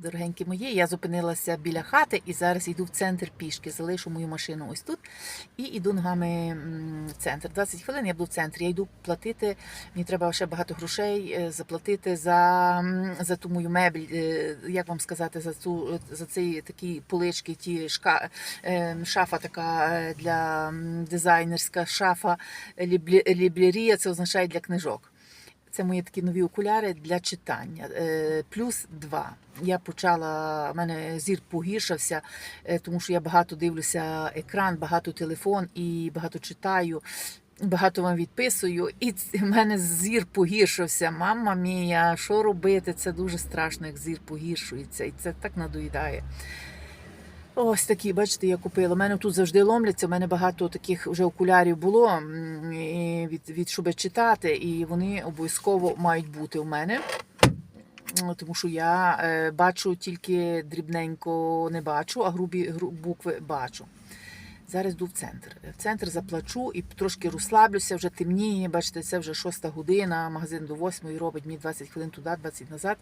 Дорогенькі мої, я зупинилася біля хати і зараз йду в центр пішки. Залишу мою машину ось тут і йду ногами в центр. 20 хвилин я буду в центрі. Я йду платити. Мені треба ще багато грошей е, заплатити за, за ту мою мебель. е, Як вам сказати, за цю за ці такі полички, ті шка, е, шафа така для дизайнерська шафа ліблерія. Це означає для книжок. Це мої такі нові окуляри для читання. Е, Плюс два. Я почала, в мене зір погіршився, е, тому що я багато дивлюся екран, багато телефон і багато читаю. Багато вам відписую, і в мене зір погіршився. Мама мія, що робити? Це дуже страшно, як зір погіршується, і це так надоїдає. Ось такі, бачите, я купила. У мене тут завжди ломляться. У мене багато таких вже окулярів було від, від щоб читати, і вони обов'язково мають бути у мене. Тому що я е, бачу тільки дрібненько не бачу, а грубі гру- букви бачу. Зараз йду в центр. В центр заплачу і трошки розслаблюся, вже темніє. Бачите, це вже шоста година, магазин до восьмої робить мені 20 хвилин туди, 20 назад.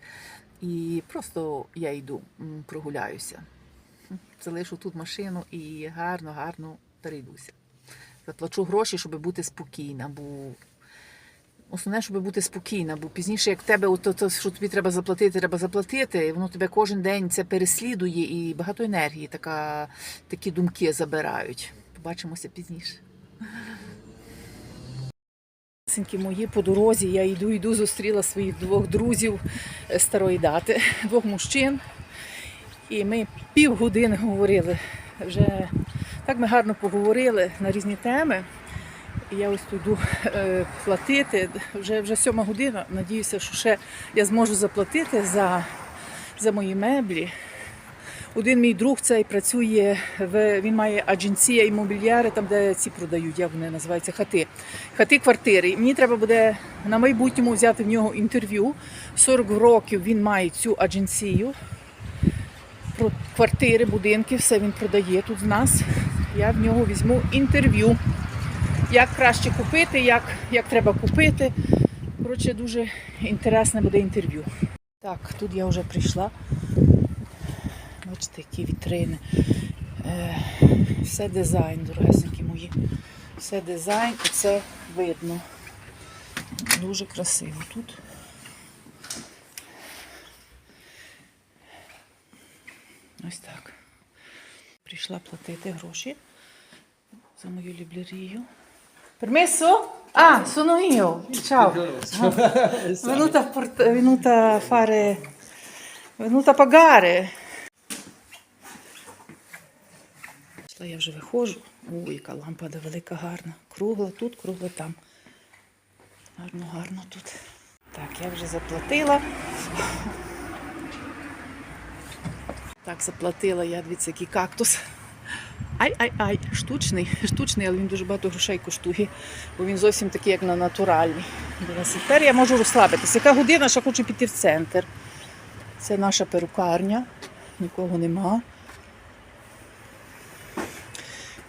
І просто я йду, прогуляюся залишу тут машину і гарно, гарно перейдуся. Заплачу гроші, щоб бути спокійна, бо основне, щоб бути спокійна, бо пізніше, як в тебе, от, то, що тобі треба заплатити, треба заплатити, воно тебе кожен день це переслідує і багато енергії така, такі думки забирають. Побачимося пізніше. Синки мої по дорозі, я йду, йду, зустріла своїх двох друзів е, старої дати, двох мужчин. І ми півгодини говорили. Вже так ми гарно поговорили на різні теми. Я ось тут е, платити. Вже, вже сьома година. Надіюся, що ще я зможу заплатити за, за мої меблі. Один мій друг цей працює в він має адженція імобільяри, там де ці продають, як вони називаються, хати. Хати квартири. Мені треба буде на майбутньому взяти в нього інтерв'ю. 40 років він має цю адженцію квартири, будинки, все він продає тут в нас. Я в нього візьму інтерв'ю. Як краще купити, як, як треба купити. Коротше, дуже інтересне буде інтерв'ю. Так, тут я вже прийшла. Бачите, які вітрини. Е, все дизайн, дорогесенькі мої. Все дизайн і це видно. Дуже красиво тут. Ось так. Прийшла платити гроші за мою ліблерію. Permesso? Ah, sono io. Ciao. Venuta, a port- venuta a fare. Venuta a pagare. Пішла, Я вже виходжу. Ой, яка лампада велика, гарна. Кругла тут, кругла там. Гарно, гарно тут. Так, я вже заплатила. Так, заплатила я, дивіться, який кактус. Ай-ай-ай, штучний, штучний, але він дуже багато грошей коштує, бо він зовсім такий, як на натуральний. Тепер я можу розслабитися. Яка година, що хочу піти в центр. Це наша перукарня, нікого нема.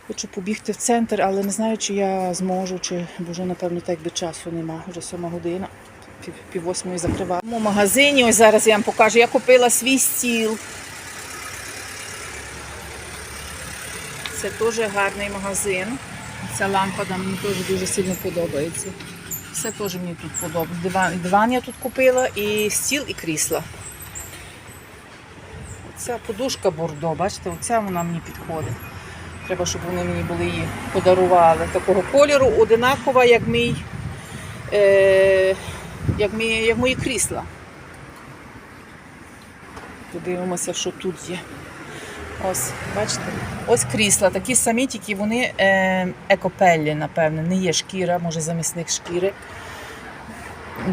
Хочу побігти в центр, але не знаю, чи я зможу, чи бо вже, напевно, так би часу нема. Вже сьома година, пів восьмої закриваю. У магазині, ось зараз я вам покажу, я купила свій стіл. Це теж гарний магазин. Ця лампада мені теж дуже сильно подобається. Все теж мені тут подобається. Диван, диван я тут купила, і стіл, і крісла. Ця подушка бордо, бачите, оця вона мені підходить. Треба, щоб вони мені були її подарували. Такого кольору, одинакова, як мій, е, як, мій, як мої крісла. Подивимося, що тут є. Ось, бачите, ось крісла, такі самі, тільки вони е, екопеллі, напевне, не є шкіра, може замісник шкіри.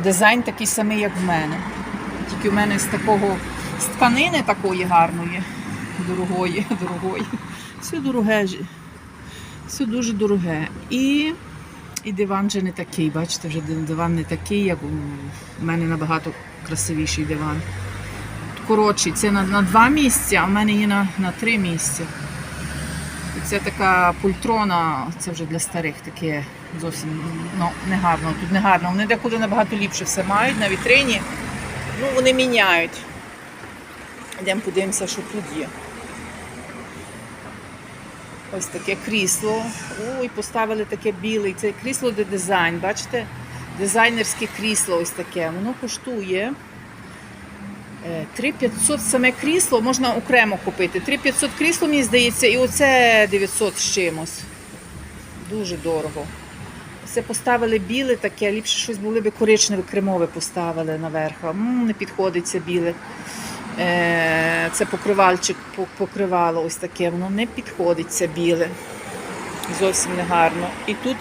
Дизайн такий самий, як в мене. Тільки в мене з такого з тканини такої гарної, дорогої, дорогої. Все дороге. Все дуже дороге. І, і диван вже не такий. Бачите, вже диван не такий, як у мене набагато красивіший диван коротший. Це на, на два місця, а в мене є на, на три місця. І це така пультрона, це вже для старих таке зовсім ну, не гарно. Тут не гарно. Вони декуди набагато ліпше все мають на вітрині. Ну, вони міняють. Йдемо подивимося, що тут є. Ось таке крісло. Ой, поставили таке біле. Це крісло де дизайн, бачите? Дизайнерське крісло ось таке. Воно коштує 3500 саме крісло, можна окремо купити. 3500 крісло, мені здається, і оце 900 з чимось. Дуже дорого. Це поставили біле таке, ліпше щось були б коричневе кремове поставили наверх. Не підходить це біле. Е, Це покривальчик покривало ось таке, воно не підходить це біле. Зовсім не гарно. І тут,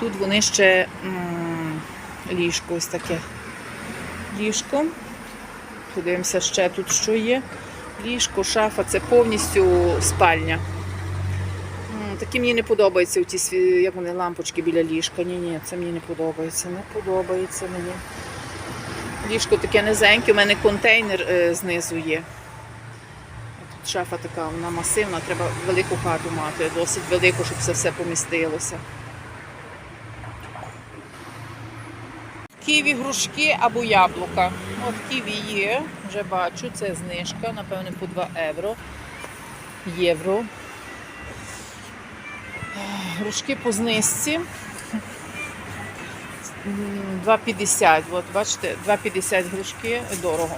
тут вони ще м, ліжко ось таке. Ліжко. Подивимося ще тут, що є. Ліжко, шафа це повністю спальня. Такі мені не подобаються ті як вони лампочки біля ліжка. Ні, ні, це мені не подобається. Не подобається мені. Ліжко таке низеньке, у мене контейнер е, знизу є. Тут шафа така, вона масивна, треба велику хату мати, досить велику, щоб це все помістилося. Ківі грушки або яблука. От ківі є, вже бачу, це знижка, напевно, по 2 євро. Євро. Грушки по знижці. 2,50. От, бачите, 2,50 грушки дорого.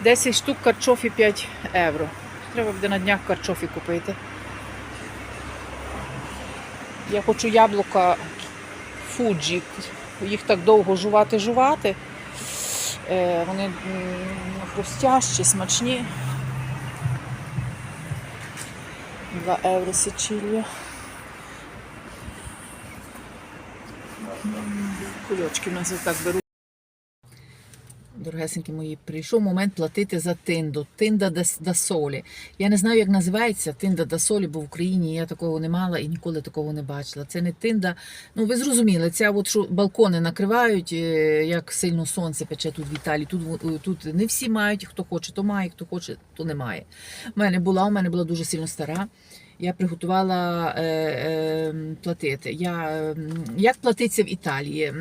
10 штук карчофі 5 євро. Треба буде на днях карчофі купити. Я хочу яблука Фуджі. Їх так довго жувати-жувати. Е, вони хрустящі, смачні. 2 євро сечілля. Кульочки в нас так беруть. Дорогесенькі мої, прийшов момент платити за тинду. Тинда да, солі. Я не знаю, як називається тинда да солі, бо в Україні я такого не мала і ніколи такого не бачила. Це не тинда. Ну, ви зрозуміли, ця от що балкони накривають, е, як сильно сонце пече тут в Італії. Тут, в- тут не всі мають, хто хоче, то має, хто хоче, то не має. У мене була, у мене була дуже сильно стара. Я приготувала е, е, платити. Я, м, як платиться в Італії?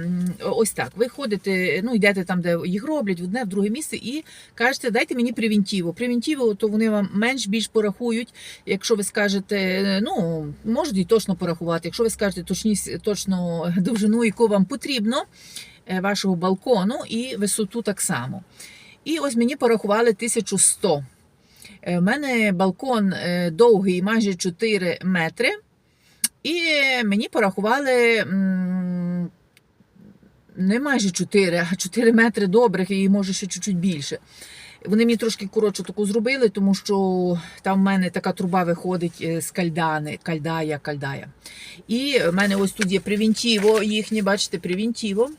Ось так. Ви ходите, ну йдете там, де їх роблять, в одне, в друге місце, і кажете, дайте мені превентиву. Превентиву, то вони вам менш більш порахують. Якщо ви скажете, е, ну можуть і точно порахувати. Якщо ви скажете точність, точно довжину, яку вам потрібно, е, вашого балкону, і висоту так само. І ось мені порахували 1100. У мене балкон е, довгий, майже 4 метри, і мені порахували не майже 4, а 4 метри добрих і може ще чуть-чуть більше. Вони мені трошки коротше таку зробили, тому що там в мене така труба виходить е, з кальдани, кальдая, кальдая. І в мене ось тут є превентіво, їхнє, бачите, превентіво.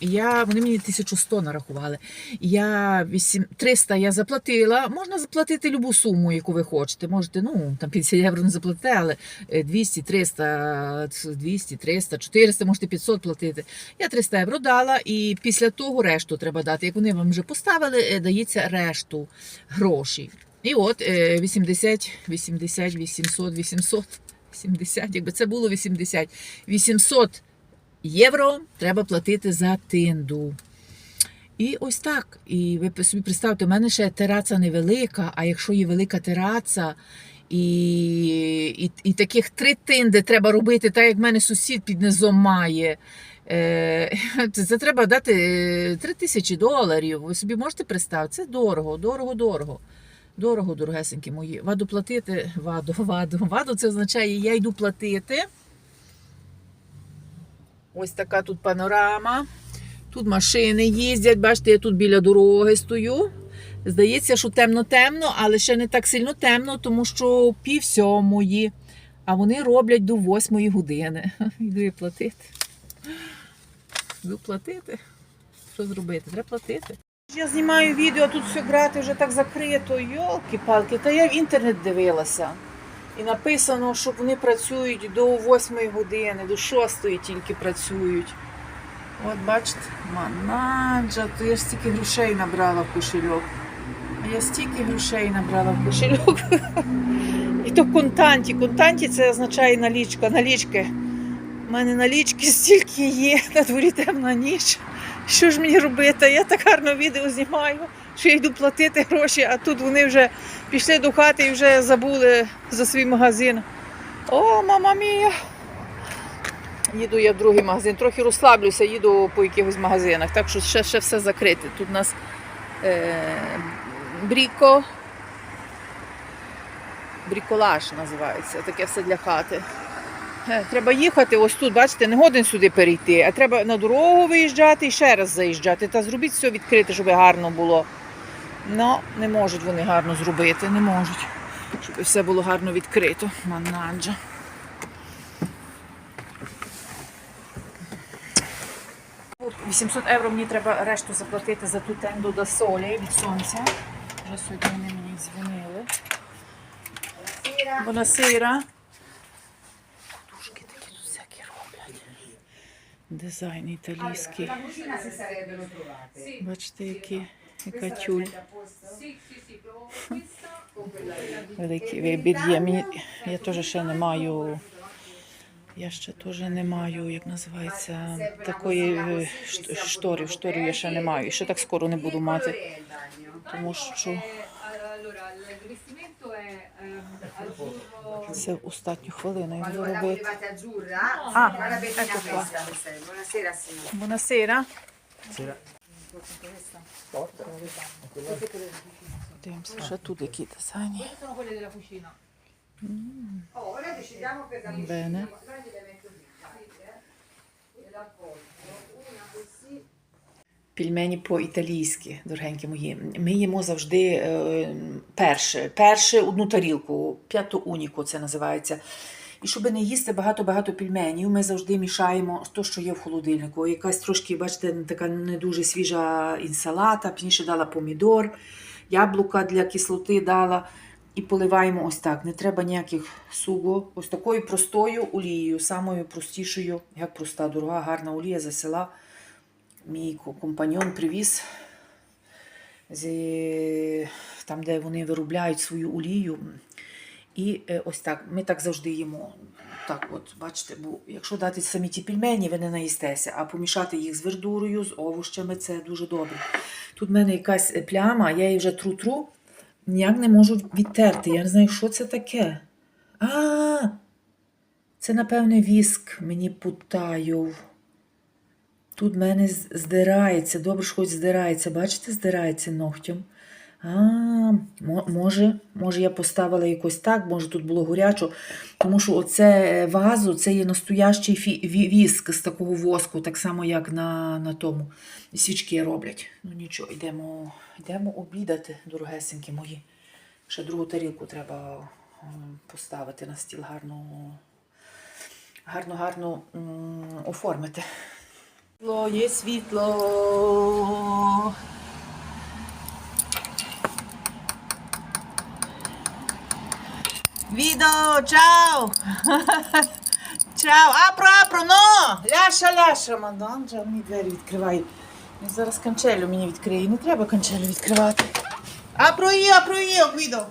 Я, вони мені 1100 нарахували. Я 8, 300 я заплатила. Можна заплатити любу суму, яку ви хочете. Можете, ну, там 50 євро не заплатити, але е, 200, 300, 200, 300, 400, можете 500 платити. Я 300 євро дала, і після того решту треба дати. Як вони вам вже поставили, е, дається решту грошей. І от е, 80, 80, 800, 800, 70, якби це було 80, 800 євро треба платити за тинду. І ось так. І ви собі представте, у мене ще тераця невелика, а якщо є велика тераця, і, і, і таких три тинди треба робити, так як в мене сусід під низом має. Е, Це треба дати 3 тисячі доларів. Ви собі можете представити? Це дорого, дорого, дорого. Дорого, дорогесенькі мої. Ваду платити, ваду, ваду. Ваду це означає, я йду платити. Ось така тут панорама. Тут машини їздять, бачите, я тут біля дороги стою. Здається, що темно-темно, але ще не так сильно темно, тому що пів сьомої, а вони роблять до восьмої години. Йду я платити. Йду платити. Що зробити? Треба платити. Я знімаю відео, а тут все грати вже так закрито. Йолки-палки, та я в інтернет дивилася. І написано, що вони працюють до 8 години, до 6 тільки працюють. От бачите, манаджа, то я ж стільки грошей набрала в кошельок. А я стільки грошей набрала в кошельок. І то контанті. Контанті це означає налічка, налічки. У мене налічки стільки є, на дворі темна ніч. Що ж мені робити? Я так гарно відео знімаю, що я йду платити гроші, а тут вони вже пішли до хати і вже забули за свій магазин. О, мама мія! Їду я в другий магазин, трохи розслаблюся, їду по якихось магазинах, так що ще, ще все закрите. Тут у нас е, бріко. Бріколаж називається, таке все для хати. Е, Треба їхати ось тут, бачите, не годен сюди перейти, а треба на дорогу виїжджати і ще раз заїжджати. Та зробіть все відкрите, щоб гарно було. Ну, не можуть вони гарно зробити, не можуть. Щоб все було гарно відкрито. Манаджа. От 800 євро мені треба решту заплатити за ту тенду до солі від сонця. Вже сьогодні вони мені дзвонили. Бонасира. Подушки такі тут всякі роблять. Дизайн італійський. Бачите, які, della Великий вибір є. Мені, я теж ще не маю. Я ще теж не маю, як називається, такої е, шт- шторів. Шторів я ще не маю. І ще так скоро не буду мати. Тому що ehm, це в остатню хвилину я буду робити. Ah, bettina ecco qua. Buonasera. Дивимося, що тут які. Una così. Пельмені по-італійськи, дорогенькі мої. Ми їмо завжди е, перше, перше одну тарілку, п'яту уніку це називається. І щоб не їсти багато-багато пельменів, ми завжди мішаємо те, що є в холодильнику. Якась трошки, бачите, така не дуже свіжа інсалата, пізніше дала помідор, яблука для кислоти дала. І поливаємо ось так. Не треба ніяких суго. Ось такою простою олією, самою простішою, як проста, дорога, гарна олія за села мій ко- компаньон привіз зі, там, де вони виробляють свою олію. І е, ось так, ми так завжди їмо. Так, от, бачите, бо якщо дати самі ті пельмені, ви не наїстеся, а помішати їх з вердурою, з овощами це дуже добре. Тут в мене якась е, пляма, я її вже тру-тру, ніяк не можу відтерти. Я не знаю, що це таке. А, це, напевне, віск мені путаю. Тут в мене здирається, добре ж хоч здирається. Бачите, здирається ногтем. А, може, може, я поставила якось так, може тут було горячо. Тому що оце вазу, це є настоящий віск з такого воску, так само, як на, на тому. Свічки роблять. Ну нічого, йдемо, йдемо обідати, дорогесенькі мої. Ще другу тарілку треба поставити на стіл гарно, гарно, гарно оформити. Є світло. Відо, чао! Чао! Апро, апро, но! Ляша, ляша, мадан, вже мені двері відкриває. Він зараз канчелю мені відкриє. Не треба канчелю відкривати. Апро io, апро io, Guido.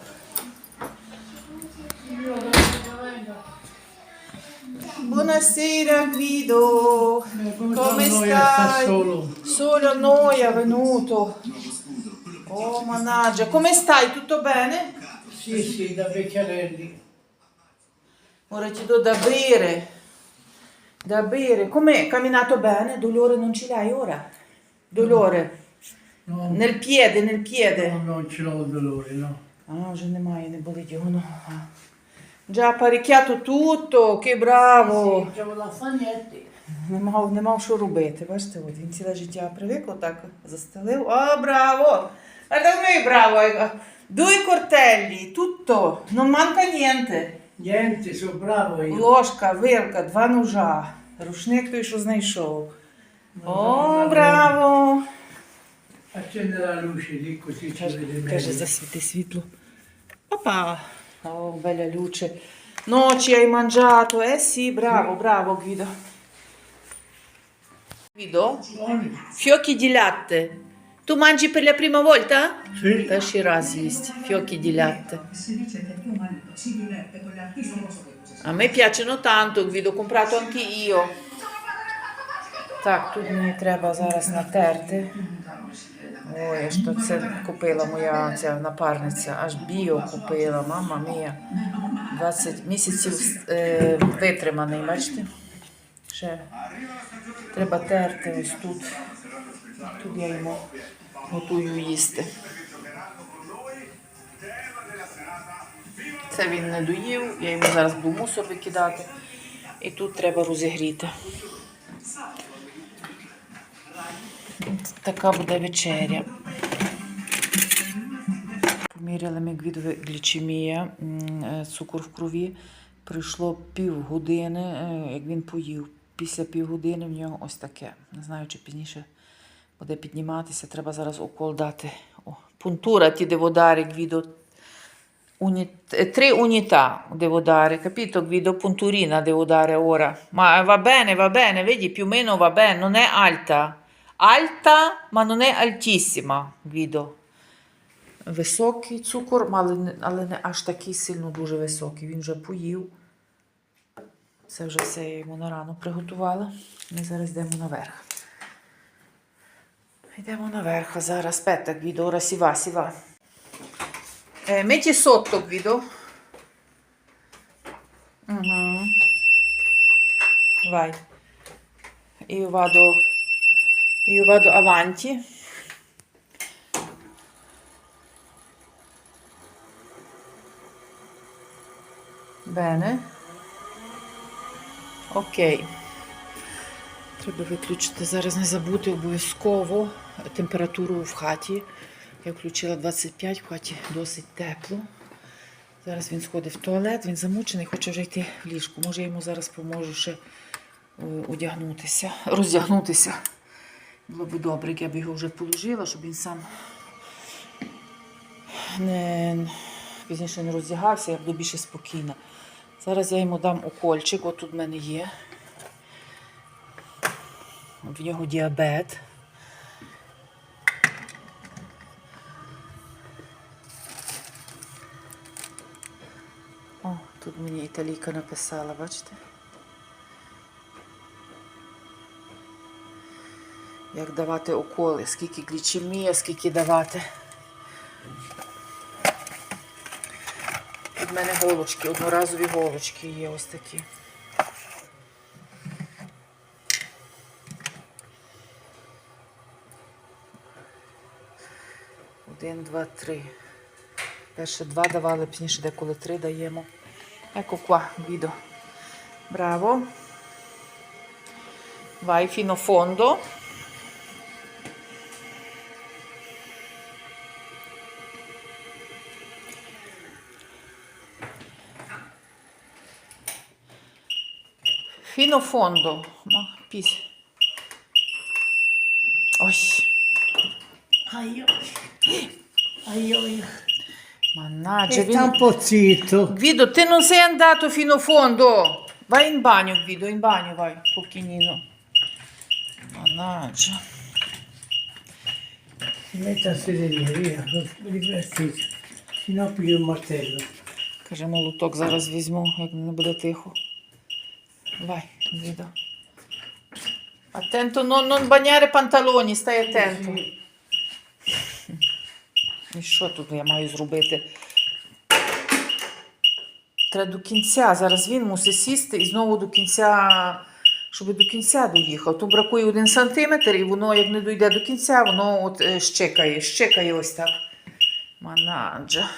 Buonasera Guido, come stai? Solo. Solo noi è venuto. Oh mannaggia, come stai? Tutto bene? Sì, sì, da Vecchiarelli. Ora ti do da bere. Da bere. Com'è? Camminato bene? Dolore non ce l'hai ora? Dolore? No, Nel piede, nel piede. no, non ce l'ho il dolore, no. Ah, вже немає, не болить його нога. Già apparecchiato tutto, che bravo. Sì, c'avevo la Fagnetti. Не мав, не мав що робити. Бачите, от він ціле життя привик, отак застелив. О, браво! È bravo! eh. Due coltelli, tutto, non manca niente. Niente, sono bravo io. Ложка, вилка, два ножа. Рушник той, що знайшов. О, браво! Accende la luce lì così ci vede Каже, засвіти світло. Опа! О, bella luce. Noci hai mangiato? Eh sì, bravo, bravo Guido. Guido? Buoni. Fiocchi di latte. Tu mangi per la prima volta? Sì. Перший раз їсть fiocchi di latte. A me piacciono tanto, Guido, ho comprato anche io. Так, тут мені треба зараз натерти. Ой, що це купила моя ця напарниця, аж біо купила, мама мія. 20 місяців е, витриманий, бачите? Ще треба терти ось тут. Тут я йому готую їсти. Це він не доїв, я йому зараз буду мусор викидати. І тут треба розігріти. Така буде вечеря. Поміряли ми гвідове глічемія, е, цукор в крові. Пройшло півгодини, е, як він поїв. Після півгодини в нього ось таке. Не знаю, чи пізніше буде підніматися. Треба зараз укол дати. О, пунтура ті деводари. Uni- eh, tre unità devo dare, capito Guido? Punturina devo dare ora. Ma va bene, va bene, vedi, più o meno va bene, non è alta. Alta, ma non è altissima, Guido. Високий цукор, не, але не аж такий сильно дуже високий. Він вже поїв. Це вже все я йому на рану приготувала. Ми зараз йдемо наверх. Йдемо наверх, а зараз va, si va. Eh, metti sotto, Guido. Mhm. Vai. Io vado, io vado avanti. Bene. Окей. Треба виключити зараз не забути обов'язково температуру в хаті. Я включила 25, в хаті досить тепло. Зараз він сходить в туалет, він замучений, хоче вже йти в ліжку. Може, я йому зараз поможу ще е, одягнутися, роздягнутися. Було б добре, як я б його вже положила, щоб він сам не, пізніше не роздягався, я буду більше спокійна. Зараз я йому дам укольчик, от тут в мене є. В нього діабет. О, тут мені італійка написала, бачите? Як давати уколи, скільки глічемія, скільки давати. Тут в мене голочки, одноразові голочки є ось такі. Один, два, три. Перше два давали, пізніше деколи три даємо. Ecco qua, Guido. Bravo. Vai fino fondo. Fino fondo. Ma pis. Ой, Ai, ai, ai. mannaggia. E vieni- sta un po' zitto. Guido, te non sei andato fino a fondo. Vai in bagno, Guido, in bagno vai, un pochino. Mannaggia. Si mette a sedere, via, riflettete. Se no piglio il martello. Каже, молоток зараз візьму, як не буде тихо. Vai, Guido. Attento, non, non bagnare pantaloni, stai attento. І що тут я маю зробити? Треба до кінця. Зараз він мусить сісти і знову до кінця, щоб до кінця доїхав. Тут бракує один сантиметр, і воно, як не дійде до кінця, воно от е, щекає, щекає ось так. Манаджа.